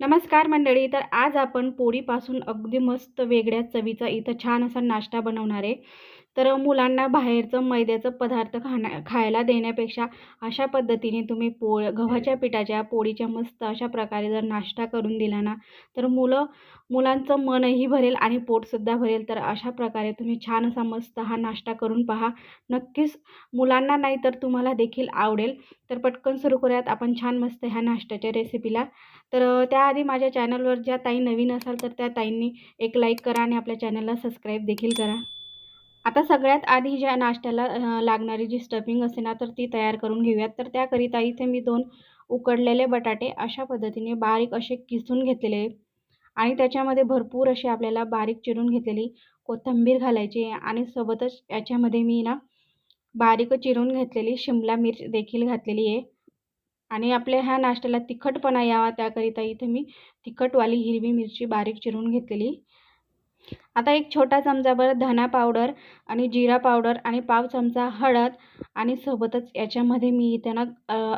नमस्कार मंडळी तर आज आपण पोळीपासून अगदी मस्त वेगळ्या चवीचा इथं छान असा नाश्ता बनवणार आहे. तर मुलांना बाहेरचं मैद्याचं पदार्थ खाण्या खायला देण्यापेक्षा अशा पद्धतीने तुम्ही पोळ गव्हाच्या पिठाच्या पोळीच्या मस्त अशा प्रकारे जर नाश्ता करून दिला ना तर मुलं मुलांचं मनही भरेल आणि पोटसुद्धा भरेल. तर अशा प्रकारे तुम्ही छान असा मस्त हा नाश्ता करून पहा. नक्कीच मुलांना नाही तर तुम्हाला देखील आवडेल. तर पटकन सुरू करूयात आपण छान मस्त ह्या नाश्त्याच्या रेसिपीला तर त्या आधी माझ्या चॅनलवर ज्या ताई नवीन असाल तर त्या ताईंनी एक लाईक करा आणि आपल्या चॅनलला सबस्क्राईब देखील करा. आता सगळ्यात आधी ज्या नाश्त्याला लागणारी जी स्टफिंग असते ना तर ती तयार करून घेऊयात. तर त्याकरिता इथे मी दोन उकडलेले बटाटे अशा पद्धतीने बारीक असे किसून घेतलेले आणि त्याच्यामध्ये भरपूर अशी आपल्याला बारीक चिरून घेतलेली कोथिंबीर घालायची आणि सोबतच याच्यामध्ये मी ना बारीक चिरून घेतलेली शिमला मिर्च देखील घातलेली आहे. आणि आपल्या ह्या नाश्त्याला तिखटपणा यावा त्याकरिता इथे मी तिखटवाली हिरवी मिरची बारीक चिरून घेतलेली. आता एक छोटा चमचाभर धना पावडर आणि जिरा पावडर आणि पाव चमचा हळद आणि सोबतच याच्यामध्ये मी इथे ना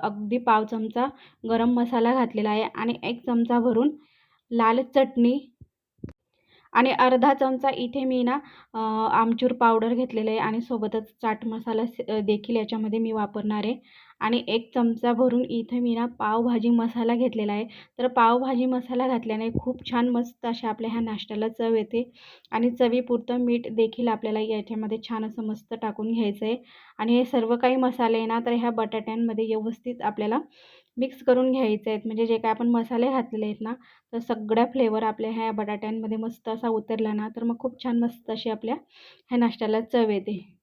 अगदी पाव चमचा गरम मसाला घातलेला आहे आणि एक चमचा भरून लाल चटणी आणि अर्धा चमचा इथे मी ना आमचूर पावडर घेतलेलं आहे आणि सोबतच चाट मसाला स- देखील याच्यामध्ये मी वापरणार आहे. आणि एक चमचा भरून इथे मी ना पावभाजी मसाला घेतलेला आहे. तर पावभाजी मसाला घातल्याने खूप छान मस्त अशा आपल्या ह्या नाश्त्याला चव येते. आणि चवीपुरतं मीठ देखील आपल्याला याच्यामध्ये छान असं मस्त टाकून घ्यायचं आहे. आणि हे सर्व काही मसाले आहे ना तर ह्या बटाट्यांमध्ये व्यवस्थित आपल्याला मिक्स करून घ्यायचे आहेत. म्हणजे जे काय आपण मसाले घातलेले आहेत ना तर सगळ्या फ्लेवर आपल्या ह्या बटाट्यांमध्ये मस्त असा उतरला ना तर मग खूप छान मस्त अशी आपल्या ह्या नाश्त्याला चव येते.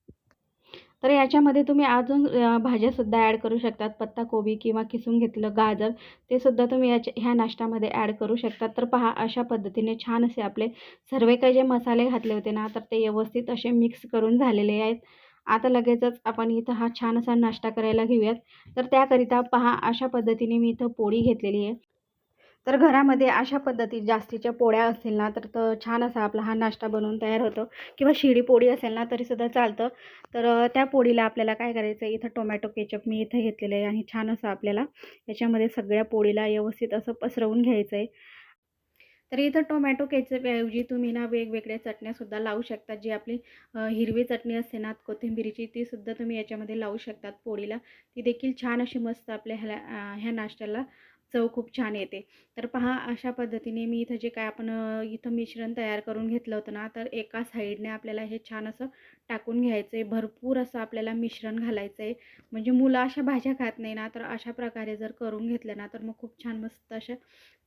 तर याच्यामध्ये तुम्ही अजून भाज्यासुद्धा ॲड करू शकतात. पत्ताकोबी किंवा किसून घेतलं गाजर ते सुद्धा तुम्ही याच्या ह्या नाश्त्यामध्ये ॲड करू शकतात. तर पहा अशा पद्धतीने छान असे आपले सर्व काही जे मसाले घातले होते ना तर ते व्यवस्थित असे मिक्स करून झालेले आहेत. आता लगेचच आपण इथं हा छान असा नाश्ता करायला घेऊयात. तर त्याकरिता पहा अशा पद्धतीने मी इथं पोळी घेतलेली आहे. तर घरामध्ये अशा पद्धतीत जास्तीच्या पोळ्या असतील ना तर तर छान असा आपला हा नाश्ता बनवून तयार होतो. किंवा शिडी पोळी असेल ना तरीसुद्धा चालतं. तर त्या पोळीला आपल्याला काय करायचं आहे इथं टोमॅटो केचप मी इथं घेतलेलं आहे आणि छान असं आपल्याला याच्यामध्ये सगळ्या पोळीला व्यवस्थित असं पसरवून घ्यायचं आहे तर इथं टोमॅटो केचपऐवजी तुम्ही ना वेगवेगळ्या चटण्यासुद्धा लावू शकता. जी आपली हिरवी चटणी असते ना कोथिंबिरीची तीसुद्धा तुम्ही याच्यामध्ये लावू शकतात पोळीला. ती देखील छान अशी मस्त आपल्या ह्याला ह्या नाश्त्याला चव खूप छान येते. तर पहा अशा पद्धतीने मी इथं जे काय आपण इथं मिश्रण तयार करून घेतलं होतं ना तर एका साईडने आपल्याला हे छान असं टाकून घ्यायचं आहे भरपूर असं आपल्याला मिश्रण घालायचं आहे म्हणजे मुलं अशा भाज्या खात नाही ना तर अशा प्रकारे जर करून घेतलं ना तर मग खूप छान मस्त अशा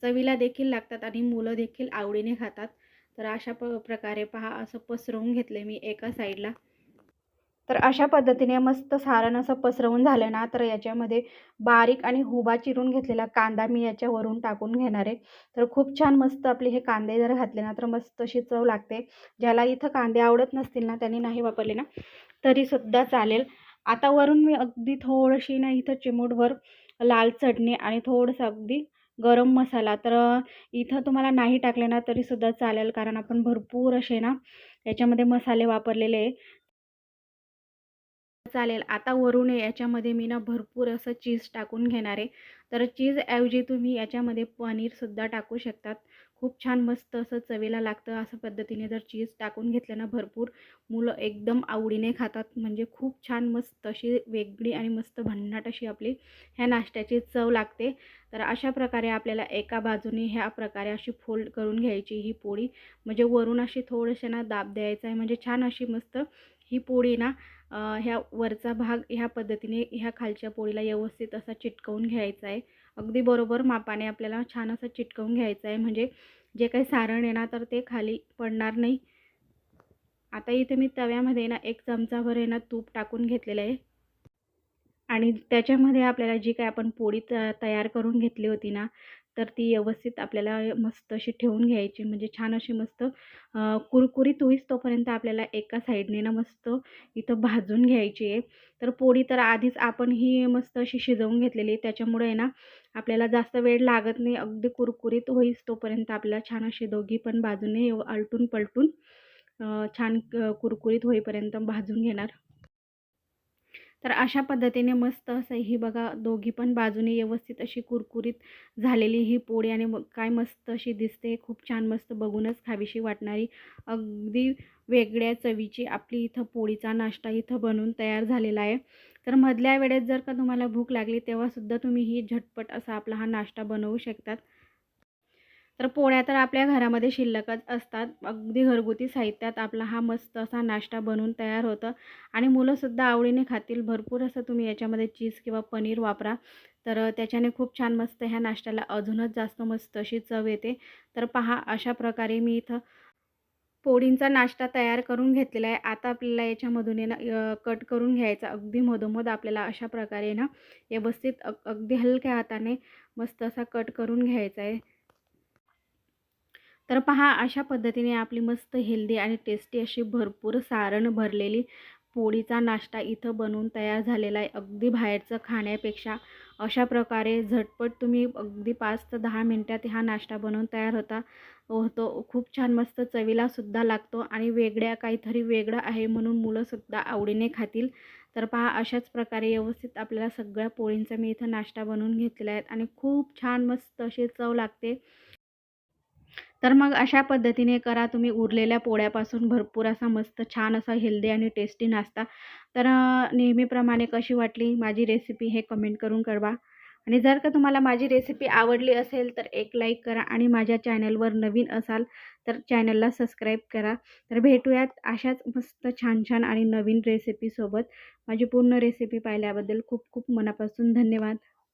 चवीला देखील लागतात आणि मुलं देखील आवडीने खातात. तर अशा प प्रकारे पहा असं पसरवून घेतलं मी एका साईडला. तर अशा पद्धतीने मस्त सारण असं पसरवून झालं ना तर याच्यामध्ये बारीक आणि हुबा चिरून घेतलेला कांदा मी याच्यावरून टाकून घेणार आहे. तर खूप छान मस्त आपले हे कांदे जर घातले ना तर मस्त अशी चव लागते. ज्याला इथं कांदे आवडत नसतील ना त्यांनी नाही वापरले ना तरीसुद्धा चालेल. आता वरून मी अगदी थोडीशी ना इथं चिमूटभर लाल चटणी आणि थोडंसं अगदी गरम मसाला तर इथं तुम्हाला नाही टाकले ना तरीसुद्धा चालेल. कारण आपण भरपूर असे ना याच्यामध्ये मसाले वापरलेले आहे. चालेल. आता वरून याच्यामध्ये मी ना भरपूर असं चीज टाकून घेणार आहे. तर चीजऐवजी तुम्ही याच्यामध्ये पनीरसुद्धा टाकू शकतात. खूप छान मस्त असं चवीला लागतं असं पद्धतीने जर चीज टाकून घेतलं ना भरपूर मुलं एकदम आवडीने खातात. म्हणजे खूप छान मस्त अशी वेगळी आणि मस्त भन्नाट अशी आपली ह्या नाश्त्याची चव लागते. तर अशा प्रकारे आपल्याला एका बाजूने ह्या प्रकारे अशी फोल्ड करून घ्यायची ही पोळी. म्हणजे वरून अशी थोडंसं ना दाब द्यायचा आहे. म्हणजे छान अशी मस्त ही पोळी ना ह्या वरचा भाग ह्या पद्धतीने ह्या खालच्या पोळीला व्यवस्थित असा चिटकवून घ्यायचा आहे. अगदी बरोबर मापाने आपल्याला छान असं चिटकवून घ्यायचं आहे. म्हणजे जे काही सारण येणार तर ते खाली पडणार नाही. आता इथे मी तव्यामध्ये ना एक चमचाभर आहे ना तूप टाकून घेतलेलं आहे. आणि त्याच्यामध्ये आपल्याला जी काय आपण पोळी त तयार करून घेतली होती ना तर ती व्यवस्थित आपल्याला मस्त अशी ठेवून घ्यायची. म्हणजे छान अशी मस्त कुरकुरीत होईस तोपर्यंत आपल्याला एका साईडने ना मस्त इथं भाजून घ्यायची आहे. तर पोळी तर आधीच आपण ही मस्त अशी शिजवून घेतलेली आहे. त्याच्यामुळे आहे ना आपल्याला जास्त वेळ लागत नाही. अगदी कुरकुरीत होईस तोपर्यंत आपल्याला छान अशी दोघी पण बाजूने आलटून पलटून छान कुरकुरीत होईपर्यंत भाजून घेणार. तर अशा पद्धतीने मस्त असं ही बघा दोघी पण बाजूने व्यवस्थित अशी कुरकुरीत झालेली ही पोळी आणि काय मस्त अशी दिसते. खूप छान मस्त बघूनच खावीशी वाटणारी अगदी वेगळ्या चवीची आपली इथं पोळीचा नाश्ता इथं बनवून तयार झालेला आहे. तर मधल्या वेळेत जर का तुम्हाला भूक लागली तेव्हासुद्धा तुम्ही ही झटपट असा आपला हा नाश्ता बनवू शकतात. तर पोळ्या तर आपल्या घरामध्ये शिल्लकच असतात. अगदी घरगुती साहित्यात आपला हा मस्त असा नाश्ता बनवून तयार होतं. आणि मुलंसुद्धा आवडीने खातील. भरपूर असं तुम्ही याच्यामध्ये चीज किंवा पनीर वापरा. तर त्याच्याने खूप छान मस्त ह्या नाश्त्याला अजूनच जास्त मस्त अशी चव येते. तर पहा अशा प्रकारे मी इथं पोळींचा नाश्ता तयार करून घेतलेला आहे. आता आपल्याला याच्यामधून आहे ना कट करून घ्यायचा. अगदी मधोमध आपल्याला अशा प्रकारे ना व्यवस्थित अग अगदी हलक्या हाताने मस्त असा कट करून घ्यायचा आहे. तर पहा अशा पद्धतीने आपली मस्त हेल्दी आणि टेस्टी अशी भरपूर सारण भरलेली पोळीचा नाश्ता इथं बनवून तयार झालेला आहे. अगदी बाहेरचं खाण्यापेक्षा अशा प्रकारे झटपट तुम्ही अगदी पाच ते दहा मिनटात हा नाश्ता बनवून तयार होता होतो. खूप छान मस्त चवीलासुद्धा लागतो आणि वेगळ्या काहीतरी वेगळं आहे म्हणून मुलंसुद्धा आवडीने खातील. तर पहा अशाच प्रकारे व्यवस्थित आपल्याला सगळ्या पोळींचा मी इथं नाश्ता बनवून घेतलेला आहे आणि खूप छान मस्त अशी चव लागते. तर मग अशा पद्धतीने करा. तुम्ही उरलेल्या पोळ्यापासून भरपूर असा मस्त छान असा हेल्दी आणि टेस्टी नाश्ता. तर नेहमीप्रमाणे कशी वाटली माझी रेसिपी हे कमेंट करून कळवा. आणि जर का तुम्हाला माझी रेसिपी आवडली असेल तर एक लाईक करा आणि माझ्या चॅनलवर नवीन असाल तर चॅनलला सबस्क्राईब करा. तर भेटूयात अशाच मस्त छान छान आणि नवीन रेसिपीसोबत माझी पूर्ण रेसिपी पाहिल्याबद्दल खूप खूप मनापासून धन्यवाद.